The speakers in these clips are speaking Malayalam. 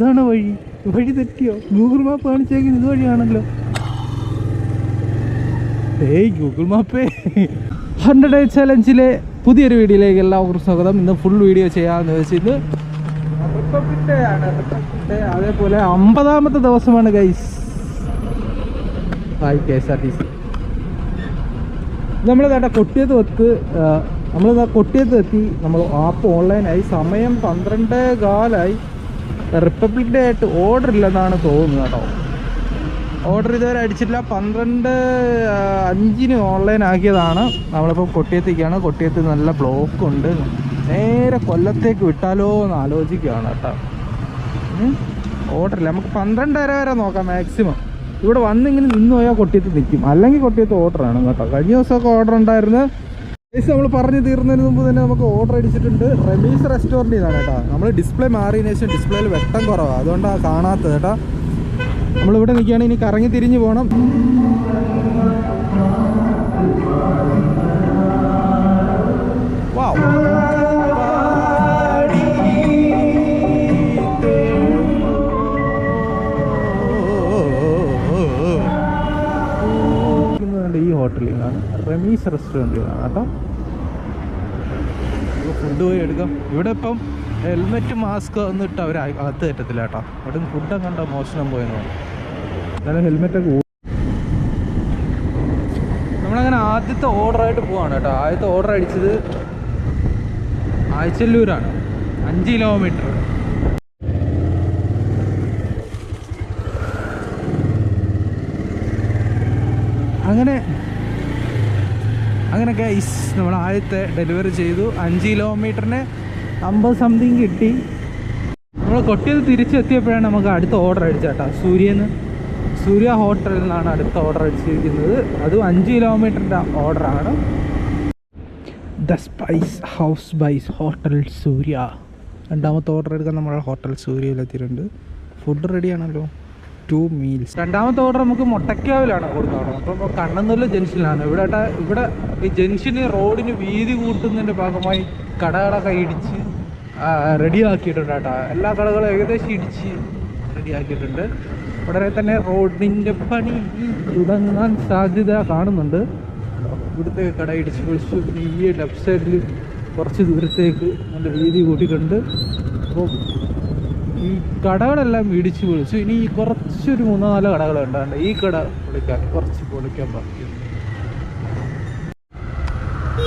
ഇതാണ് വഴി. വഴി തെറ്റിയോ? ഗൂഗിൾ മാപ്പ് കാണിച്ചേക്കുന്നത് ഇത് വഴിയാണല്ലോ ഏയ് ഗൂഗിൾ മാപ്പേ. ഹൺഡ്രഡ് ഡേ ചലഞ്ചിലെ പുതിയൊരു വീഡിയോയിലേക്ക് എല്ലാവർക്കും സ്വാഗതം. ഇന്ന് ഫുൾ വീഡിയോ ചെയ്യാമെന്ന് വെച്ച് ഇത് റിപ്പബ്ലിക് ഡേ ആണ്. റിപ്പബ്ലിക് ഡേ അതേപോലെ അമ്പതാമത്തെ ദിവസമാണ് guys hi K S R T C നമ്മൾ നേട്ട കൊട്ടിയത്ത് എത്ത് നമ്മൾ കൊട്ടിയത്ത് എത്തി നമ്മൾ ആപ്പ് ഓൺലൈനായി സമയം പന്ത്രണ്ട് കാലായി റിപ്പബ്ലിക് ഡേ ആയിട്ട് ഓർഡർ ഇല്ലെന്നാണ് തോന്നുന്നത് കേട്ടോ. ഓർഡർ ഇതുവരെ അടിച്ചിട്ടില്ല. പന്ത്രണ്ട് അഞ്ചിന് ഓൺലൈൻ ആക്കിയതാണ്. നമ്മളിപ്പോൾ കൊട്ടിയത്തേക്കാണ് കൊട്ടിയത്ത് നല്ല ബ്ലോക്ക് ഉണ്ട്. നേരെ കൊല്ലത്തേക്ക് വിട്ടാലോ എന്ന് ആലോചിക്കുകയാണ് കേട്ടോ. ഓർഡർ ഇല്ല നമുക്ക് പന്ത്രണ്ടര വരെ നോക്കാം മാക്സിമം ഇവിടെ വന്നിങ്ങനെ നിന്ന് പോയാൽ കൊട്ടിയത്ത് നിൽക്കും. അല്ലെങ്കിൽ കൊട്ടിയത്ത് ഓർഡർ ആണ് കേട്ടോ. കഴിഞ്ഞ ദിവസമൊക്കെ ഓർഡർ ഉണ്ടായിരുന്നു നമ്മൾ പറഞ്ഞു തീർന്നതിന് മുമ്പ് തന്നെ നമുക്ക് ഓർഡർ അടിച്ചിട്ടുണ്ട്. റമീസ് റെസ്റ്റോറന്റിൽ നിന്നാണ് കേട്ടോ. നമ്മൾ ഡിസ്പ്ലേ മാറിയതിനു ശേഷം ഡിസ്പ്ലേയിൽ വെട്ടം കുറവാണ് അതുകൊണ്ടാണ് കാണാത്തത് കേട്ടോ. നമ്മളിവിടെ നിൽക്കുകയാണെങ്കിൽ ഇനി കറങ്ങി തിരിഞ്ഞ് പോകണം ഈ ഹോട്ടലിൽ നിന്നാണ് റമീസ് റെസ്റ്റോറന്റിൽ നിന്നാണ് കേട്ടോ ഫുഡ് പോയി എടുക്കാം. ഇവിടെ ഇപ്പം ഹെൽമെറ്റ് മാസ്ക് ഒന്നും ഇട്ട് അവർ അകത്ത് കയറ്റത്തില്ല കേട്ടോ. അവിടെ ഫുഡൊക്കെ കണ്ട? മോഷണം പോയെന്ന് എന്നാലും ഹെൽമെറ്റൊക്കെ നമ്മളങ്ങനെ ആദ്യത്തെ ഓർഡറായിട്ട് പോവാണ് കേട്ടോ. ആദ്യത്തെ ഓർഡർ അടിച്ചത് ആഴ്ചല്ലൂരാണ്. അഞ്ച് കിലോമീറ്റർ അങ്ങനെ അങ്ങനെ ഐസ് നമ്മൾ ആദ്യത്തെ ഡെലിവറി ചെയ്തു. അഞ്ച് കിലോമീറ്ററിന് അമ്പത് സംതിങ് കിട്ടി. നമ്മൾ കൊട്ടിയത് തിരിച്ചെത്തിയപ്പോഴാണ് നമുക്ക് അടുത്ത ഓർഡർ അടിച്ചേട്ടാ സൂര്യന്ന് സൂര്യ ഹോട്ടലിൽ നിന്നാണ് അടുത്ത ഓർഡർ അടിച്ചിരിക്കുന്നത്. അതും അഞ്ച് കിലോമീറ്ററിന്റെ ഓർഡറാണ് ദ സ്പൈസ് ഹൗസ് ബൈസ് ഹോട്ടൽ സൂര്യ രണ്ടാമത്തെ ഓർഡർ എടുക്കാൻ നമ്മൾ ഹോട്ടൽ സൂര്യയിലെത്തിയിട്ടുണ്ട് ഫുഡ് റെഡിയാണല്ലോ ടു മീൽസ് രണ്ടാമത്തെ ഓർഡർ നമുക്ക് മുട്ടക്കാവിലാണ് കൊടുക്കുന്നത് അപ്പോൾ കണ്ണെന്നുള്ള ജംഗ്ഷനിലാണ് ഇവിടെ ഇവിടെ ഈ ജംഗ്ഷന് റോഡിന് വീതി കൂട്ടുന്നതിന്റെ ഭാഗമായി കടകളൊക്കെ ഇടിച്ച് റെഡിയാക്കിയിട്ടുണ്ട് കേട്ടോ. എല്ലാ കടകളും ഏകദേശം ഇടിച്ച് റെഡിയാക്കിയിട്ടുണ്ട്. ഉടനെ തന്നെ റോഡിന്റെ പണി തുടങ്ങാൻ സാധ്യത കാണുന്നുണ്ട്. ഇവിടുത്തെ കട ഇടിച്ച് പൊളിച്ചു. ഈ ലെഫ്റ്റ് സൈഡിൽ കുറച്ച് ദൂരത്തേക്ക് നല്ല വീതി കൂട്ടിയിട്ടുണ്ട്. അപ്പോൾ ഈ കടകളെല്ലാം ഇടിച്ച് പൊളിച്ചു. ഇനി കുറച്ചൊരു മൂന്നാൽ കടകളുണ്ടാണ്ട് ഈ കട പൊളിക്കാൻ കുറച്ച് പൊളിക്കാൻ ബാക്കിയുണ്ട്.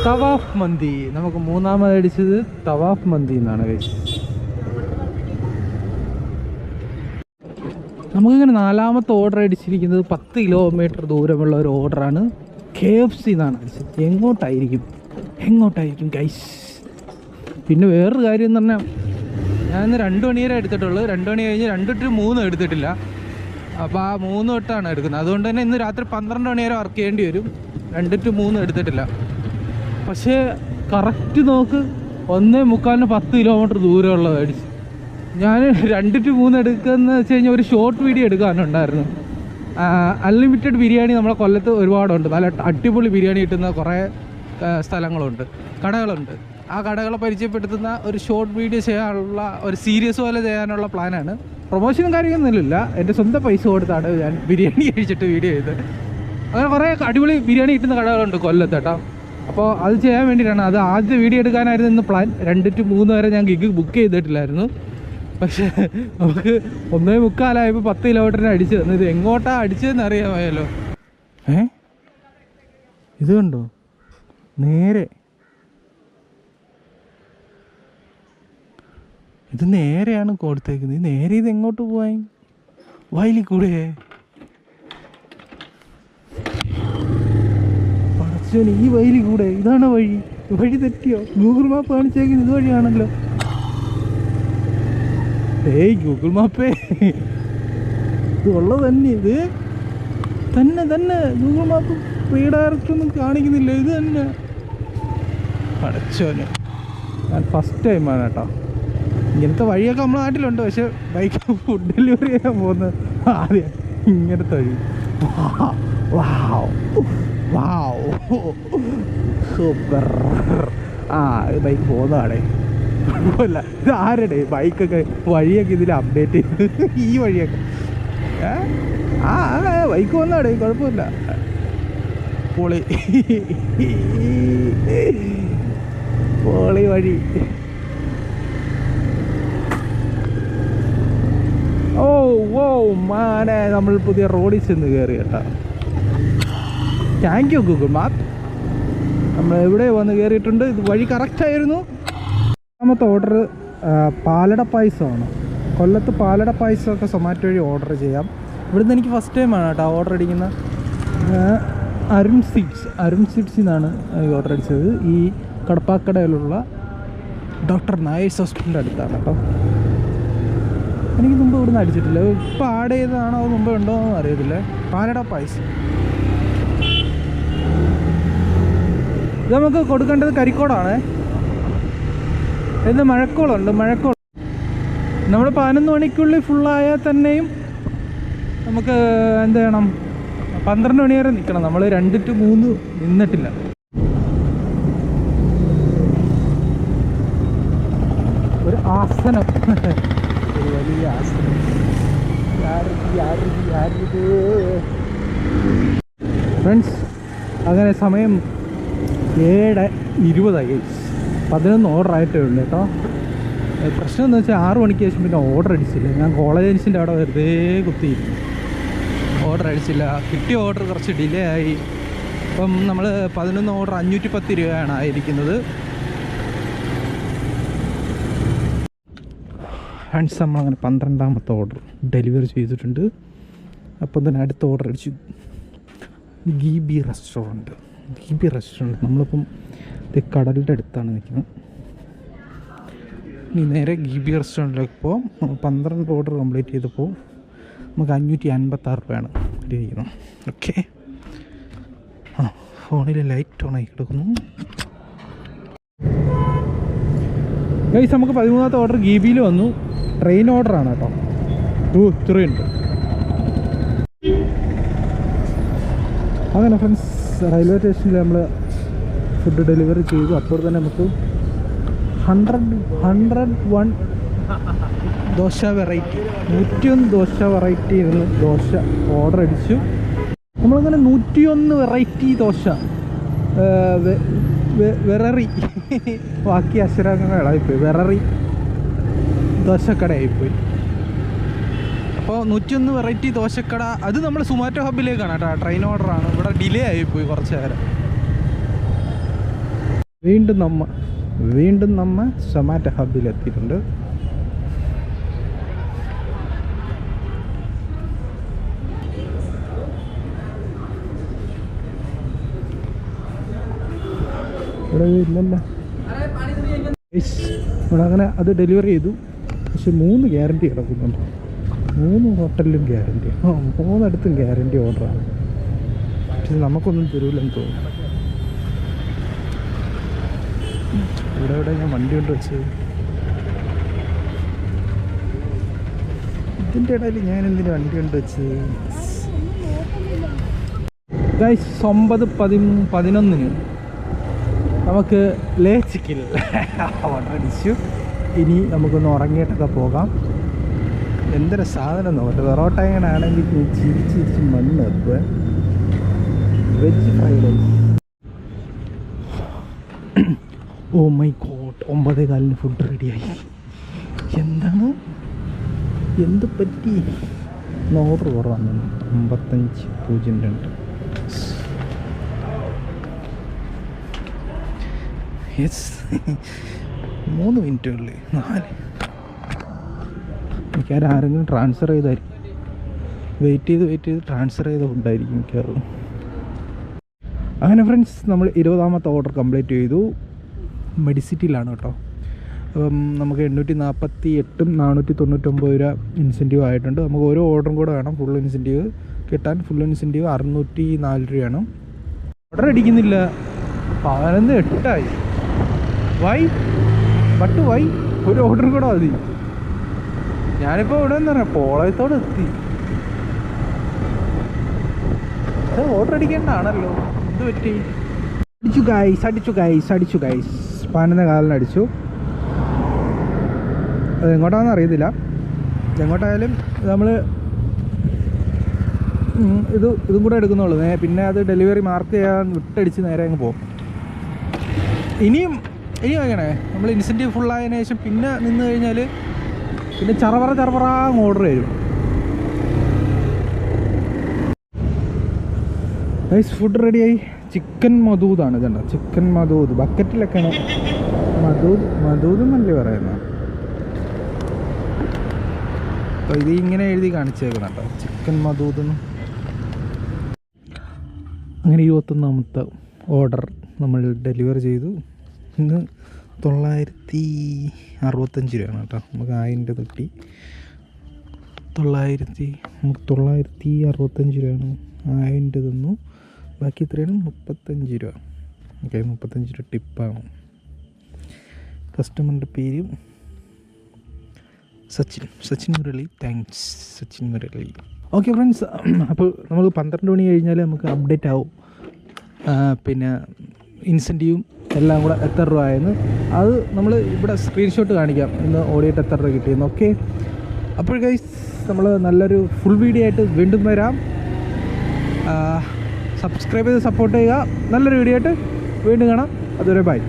തവാഫ് മന്തി. നമുക്ക് മൂന്നാമത് അടിച്ചത് തവാഫ് മന്തി എന്നാണ് കഴിച്ചത് നമുക്കിങ്ങനെ നാലാമത്തെ ഓർഡർ അടിച്ചിരിക്കുന്നത് പത്ത് കിലോമീറ്റർ ദൂരമുള്ള ഒരു ഓർഡറാണ് കെ എഫ് സി എന്നാണ് അടിച്ചത്. എങ്ങോട്ടായിരിക്കും? എങ്ങോട്ടായിരിക്കും ഗൈസ് പിന്നെ വേറൊരു കാര്യം എന്ന് പറഞ്ഞാൽ ഞാൻ ഇന്ന് രണ്ട് മണി വരെ എടുത്തിട്ടുള്ളൂ രണ്ട് മണി കഴിഞ്ഞ് രണ്ട് ടു മൂന്ന് എടുത്തിട്ടില്ല. അപ്പോൾ ആ മൂന്ന് തൊട്ടാണ് എടുക്കുന്നത്. അതുകൊണ്ട് തന്നെ ഇന്ന് രാത്രി പന്ത്രണ്ട് മണി വരെ വർക്ക് ചെയ്യേണ്ടി വരും. രണ്ട് ടു മൂന്ന് എടുത്തിട്ടില്ല. പക്ഷേ കറക്റ്റ് നോക്ക് ഒന്നേ മുക്കാലിന് പത്ത് കിലോമീറ്റർ ദൂരമുള്ളത് അടിച്ച്. ഞാൻ രണ്ട് ടു മൂന്ന് എടുക്കുന്ന വെച്ച് കഴിഞ്ഞാൽ ഒരു ഷോർട്ട് വീഡിയോ എടുക്കാനുണ്ടായിരുന്നു. അൺലിമിറ്റഡ് ബിരിയാണി നമ്മളെ കൊല്ലത്ത് ഒരുപാടുണ്ട്. നല്ല അടിപൊളി ബിരിയാണി കിട്ടുന്ന കുറേ സ്ഥലങ്ങളുണ്ട്. കടകളുണ്ട്. ആ കടകളെ പരിചയപ്പെടുത്തുന്ന ഒരു ഷോർട്ട് വീഡിയോ ചെയ്യാനുള്ള ഒരു സീരിയസ് പോലെ ചെയ്യാനുള്ള പ്ലാനാണ് പ്രൊമോഷനും കാര്യമൊന്നുമില്ല എന്റെ സ്വന്തം പൈസ കൊടുത്താണ് ഞാൻ ബിരിയാണി കഴിച്ചിട്ട് വീഡിയോ ചെയ്തത്. അങ്ങനെ കുറേ അടിപൊളി ബിരിയാണി കിട്ടുന്ന കടകളുണ്ട് കൊല്ലത്ത് കേട്ടോ. അപ്പോൾ അത് ചെയ്യാൻ വേണ്ടിയിട്ടാണ്. അത് ആദ്യത്തെ വീഡിയോ എടുക്കാനായിരുന്നു ഇന്ന് പ്ലാൻ. രണ്ട് ടു മൂന്ന് വരെ ഞാൻ ഗിഗ് ബുക്ക് ചെയ്തിട്ടില്ലായിരുന്നു. പക്ഷേ നമുക്ക് ഒന്നേ മുക്കാലായപ്പോൾ പത്ത് കിലോമീറ്ററിന് അടിച്ചു തന്നു. ഇത് എങ്ങോട്ടാ അടിച്ചതെന്ന് അറിയാമായല്ലോ. ഏ? ഇത് കണ്ടോ? നേരെ. ഇത് നേരെയാണ് കൊടുത്തേക്കുന്നത്. നേരെ ഇത് എങ്ങോട്ട് പോവാൻ? വയലിൽ കൂടെ പടച്ചോന് ഈ വഴി കൂടെ? ഇതാണ് വഴി. വഴി തെറ്റിയോ? ഗൂഗിൾ മാപ്പ് കാണിച്ചേക്കുന്നത് ഇത് വഴിയാണല്ലോ ഏയ് ഗൂഗിൾ മാപ്പേ. ഇത് ഉള്ളത് തന്നെ ഇത്. തന്നെ തന്നെ. ഗൂഗിൾ മാപ്പ് റീഡയറക്റ്റ് കാണിക്കുന്നില്ല. ഇത് തന്നെ. അടച്ചോന് ഞാൻ ഫസ്റ്റ് ടൈം ആണ് കേട്ടോ. ഇങ്ങനത്തെ വഴിയൊക്കെ നമ്മളെ നാട്ടിലുണ്ട്. പക്ഷെ ബൈക്ക് ഫുഡ് ഡെലിവറി ചെയ്യാൻ പോകുന്നത് ആദ്യം ഇങ്ങനത്തെ വഴി. സൂപ്പർ ആ ബൈക്ക് പോകുന്നതാണേ. കുഴപ്പമില്ല ഇത് ആരുടെ? ബൈക്കൊക്കെ വഴിയൊക്കെ ഇതിൽ അപ്ഡേറ്റ് ഈ വഴിയൊക്കെ. ആ ബൈക്ക് വന്നാടേ കുഴപ്പമില്ല. പൊളി. പൊളി വഴി. ഓ ഓ മാനെ നമ്മൾ പുതിയ റോഡിൽ ചെന്ന് കയറി കേട്ടാ താങ്ക് യു ഗൂഗിൾ മാപ്പ് നമ്മൾ എവിടെ വന്ന് കയറിയിട്ടുണ്ട്? ഇത് വഴി കറക്റ്റായിരുന്നു രണ്ടാമത്തെ ഓർഡർ പാലട പായസമാണ്. കൊല്ലത്ത് പാലട പായസമൊക്കെ സൊമാറ്റോ വഴി ഓർഡർ ചെയ്യാം. ഇവിടുന്ന് എനിക്ക് ഫസ്റ്റ് ടൈമാണ് കേട്ടോ ഓർഡർ അടിക്കുന്ന അരുൺ സ്വീറ്റ്സ് അരുൺ സ്വീറ്റ്സിൽ നിന്നാണ് ഓർഡർ അടിച്ചത്. ഈ കടപ്പാക്കടയിലുള്ള ഡോക്ടർ നായേഴ്സ് ഹോസ്പിറ്റലിന്റെ അടുത്താണ് കേട്ടോ. എനിക്ക് മുമ്പ് ഇവിടുന്ന് അടിച്ചിട്ടില്ല. ഇപ്പോൾ ആഡ് ചെയ്തതാണോ? മുമ്പ് ഉണ്ടോ എന്ന് അറിയത്തില്ല. പാലട പായസം. ഇത് നമുക്ക് കൊടുക്കേണ്ടത് കരിക്കോടാണ്. ഇത് മഴക്കോളുണ്ട് മഴക്കോൾ. നമ്മൾ പതിനൊന്ന് മണിക്കുള്ളിൽ ഫുള്ളായാൽ തന്നെയും നമുക്ക് എന്ത് ചെയ്യണം? പന്ത്രണ്ട് മണി വരെ നിൽക്കണം. നമ്മൾ രണ്ട് ടു മൂന്ന് നിന്നിട്ടില്ല. ഒരു ആസനം. ഒരു വലിയ ആസനം. ഫ്രണ്ട്സ് അങ്ങനെ സമയം ഏഴ് ഇരുപതായി. പതിനൊന്ന് ഓർഡർ ആയിട്ടേ ഉള്ളൂ കേട്ടോ. പ്രശ്നം എന്ന് വെച്ചാൽ ആറ് മണിക്ക് ശേഷം പിന്നെ ഓർഡർ അടിച്ചില്ല. ഞാൻ കോളേജിന്റെ അവിടെ വെറുതെ കുത്തിയിരുന്നു ഓർഡർ അടിച്ചില്ല. കിട്ടിയ ഓർഡർ കുറച്ച് ഡിലേ ആയി. ഇപ്പം നമ്മൾ പതിനൊന്ന് ഓർഡർ അഞ്ഞൂറ്റി പത്ത് രൂപയാണ് ആയിരിക്കുന്നത്. ഫ്രണ്ട്സ് നമ്മളങ്ങനെ പന്ത്രണ്ടാമത്തെ ഓർഡർ ഡെലിവറി ചെയ്തിട്ടുണ്ട്. അപ്പം തന്നെ അടുത്ത ഓർഡർ അടിച്ചു. ഗീബി റെസ്റ്റോറന്റ്. ഗീബി റെസ്റ്റോറന്റ്. നമ്മളിപ്പം ഇത് കടലിന്റെ അടുത്താണ് നിൽക്കുന്നത്. ഇനി നേരെ ഗീബി റെസ്റ്റോറന്റിലേക്ക് പോകാം പന്ത്രണ്ട് ഓർഡർ കംപ്ലീറ്റ് ചെയ്തപ്പോൾ നമുക്ക് അഞ്ഞൂറ്റി അൻപത്താറ് രൂപയാണ് ഇരിക്കുന്നത് ഓക്കെ. ആ ഫോണിൽ ലൈറ്റ് ഓൺ ആയി കിടക്കുന്നു. ഗൈസ് നമുക്ക് പതിമൂന്നാമത്തെ ഓർഡർ ഗീബിയിൽ വന്നു. ട്രെയിൻ ഓർഡറാണ് കേട്ടോ. ഓ ഇത്രയുണ്ട്. അങ്ങനെ ഫ്രണ്ട്സ് റെയിൽവേ സ്റ്റേഷനിൽ നമ്മൾ ഫുഡ് ഡെലിവറി ചെയ്തു. അപ്പോൾ തന്നെ നമുക്ക് hundred hundred one dosa variety നൂറ്റിയൊന്ന് ദോശ വെറൈറ്റി ഇരുന്ന് ദോശ ഓർഡർ അടിച്ചു. നമ്മളിങ്ങനെ നൂറ്റിയൊന്ന് വെറൈറ്റി ദോശ വെററി. ബാക്കി അക്ഷരങ്ങളായിപ്പോയി വെററി ദോശക്കടയായിപ്പോയി. അപ്പോൾ നൂറ്റിയൊന്ന് വെറൈറ്റി ദോശക്കട അത് നമ്മൾ സുമാറ്റോ ഹബിലേക്കാണ് കേട്ടോ. ട്രെയിൻ ഓർഡറാണ് ഇവിടെ ഡിലേ ആയിപ്പോയി കുറച്ച് നേരം. വീണ്ടും നമ്മ വീണ്ടും നമ്മ സൊമാറ്റോ ഹബിലെത്തിയിട്ടുണ്ട് ഇവിടെ ഇല്ലല്ലോ. ഇവിടെ അങ്ങനെ അത് ഡെലിവറി ചെയ്തു. പക്ഷെ മൂന്ന് ഗ്യാരണ്ടി കിടക്കുന്നുണ്ട്. മൂന്ന് ഹോട്ടലിലും ഗ്യാരണ്ടി. മൂന്നിടത്തും ഗ്യാരണ്ടി ഓർഡറാണ്. പക്ഷെ നമുക്കൊന്നും തരൂലെന്ന് തോന്നുന്നു. ഇവിടെ ഇവിടെ ഞാൻ വണ്ടി കൊണ്ട് വെച്ചത് ഇതിന്റെ ഇടയിൽ ഞാൻ എന്തിനു വണ്ടി കൊണ്ട് വെച്ചത് ഒമ്പത് പതി പതിനൊന്നിന് നമുക്ക് ലേ ചിക്കൻ ഓർഡർ അടിച്ചു. ഇനി നമുക്കൊന്ന് ഉറങ്ങിയിട്ടൊക്കെ പോകാം. എന്തൊരു സാധനം നോക്കട്ടെ പൊറോട്ട ഇങ്ങനെ ചിരിച്ച് ചിരിച്ച് മണ്ണ് veg fried rice oh my god ഒമ്പതേ കാലിന് ഫുഡ് റെഡിയായി എന്താണ്? എന്ത് പറ്റി? ഓർഡർ കുറവാണ്. അമ്പത്തഞ്ച് പൂജ്യം രണ്ട്. യെസ് മൂന്ന് മിനിറ്റുകളിൽ നാല്. മിക്കവാറും ആരെങ്കിലും ട്രാൻസ്ഫർ ചെയ്തായിരിക്കും. വെയിറ്റ് ചെയ്ത് വെയിറ്റ് ചെയ്ത് ട്രാൻസ്ഫർ ചെയ്ത ഫുഡായിരിക്കും മിക്കവാറും. അങ്ങനെ ഫ്രണ്ട്സ് നമ്മൾ ഇരുപതാമത്തെ ഓർഡർ കംപ്ലീറ്റ് ചെയ്തു. മെഡിസിറ്റിയിലാണ് കേട്ടോ. അപ്പം നമുക്ക് എണ്ണൂറ്റി നാൽപ്പത്തി എട്ടും നാനൂറ്റി തൊണ്ണൂറ്റൊമ്പത് രൂപ ഇൻസെന്റീവ് ആയിട്ടുണ്ട്. നമുക്ക് ഓരോ ഓർഡറും കൂടെ വേണം. ഫുൾ ഇൻസെന്റീവ് കിട്ടാൻ. ഫുൾ ഇൻസെന്റീവ് അറുന്നൂറ്റി നാല് രൂപയാണ്. ഓർഡർ അടിക്കുന്നില്ല. പതിനൊന്ന് എട്ടായി. വൈ ബട്ട് വൈ ഒരു ഓർഡർ കൂടെ മതി. ഞാനിപ്പോൾ ഇവിടെ എന്താ പറയുക പോളയത്തോടെ എത്തി. ഓർഡർ അടിക്കേണ്ടതാണല്ലോ. എന്ത് പറ്റി? അടിച്ചു ഗൈസ് അടിച്ചു ഗൈസ് അടിച്ചു ഗൈസ് പതിനൊന്ന് കാലിന് അടിച്ചു. അത് എങ്ങോട്ടാണെന്ന് അറിയത്തില്ല. എങ്ങോട്ടായാലും നമ്മൾ ഇത് ഇതും കൂടെ എടുക്കുന്നുള്ളൂ. പിന്നെ അത് ഡെലിവറി മാർക്ക് ചെയ്യാൻ വിട്ടടിച്ച് നേരെ അങ്ങ് പോകും ഇനിയും ഇനിയും അങ്ങനെ നമ്മൾ ഇൻസെന്റീവ് ഫുള്ളായതിനു ശേഷം പിന്നെ നിന്ന് കഴിഞ്ഞാൽ പിന്നെ ചറവറ ചറവറ ഓർഡർ വരും ഗൈസ് ഫുഡ് റെഡിയായി ചിക്കൻ മധൂദാണ് ഇതുണ്ട്? ചിക്കൻ മധൂദ്. ബക്കറ്റിലൊക്കെയാണ് മധൂദ് മധൂദ് എന്നല്ലേ പറയുന്നത്? അപ്പോൾ ഇത് ഇങ്ങനെ എഴുതി കാണിച്ചേക്കുന്നുണ്ടോ ചിക്കൻ മധൂദ് അങ്ങനെ ഇരുപത്തൊന്നാമത്തെ ഓർഡർ നമ്മൾ ഡെലിവർ ചെയ്തു. ഇന്ന് തൊള്ളായിരത്തി അറുപത്തഞ്ച് രൂപയാണ് കേട്ടോ. നമുക്ക് ആയിരം കിട്ടി തൊള്ളായിരത്തി നമുക്ക് തൊള്ളായിരത്തി അറുപത്തഞ്ച് രൂപയാണ്. ആയിരം തന്നു. ബാക്കി എത്രയാണ് മുപ്പത്തഞ്ച് രൂപ. ഓക്കെ മുപ്പത്തഞ്ച് രൂപ ടിപ്പാണ്. കസ്റ്റമറിന്റെ പേര് Sachin. Sachin Murali thanks Sachin Murali. Okay friends അപ്പോൾ നമ്മൾ പന്ത്രണ്ട് മണി കഴിഞ്ഞാൽ നമുക്ക് അപ്ഡേറ്റ് ആവും. പിന്നെ ഇൻസെന്റീവും എല്ലാം കൂടെ എത്ര രൂപ ആയെന്ന് അത് നമ്മൾ ഇവിടെ സ്ക്രീൻഷോട്ട് കാണിക്കാം. ഇന്ന് ഓടിയിട്ട് എത്ര രൂപ കിട്ടിയെന്ന്. ഓക്കെ അപ്പോൾ നമ്മൾ നല്ലൊരു ഫുൾ വീഡിയോ ആയിട്ട് വീണ്ടും വരാം. സബ്സ്ക്രൈബ് ചെയ്ത് സപ്പോർട്ട് ചെയ്യുക. നല്ലൊരു വീഡിയോ ആയിട്ട് വീണ്ടും കാണാം. അതുവരെ ബൈ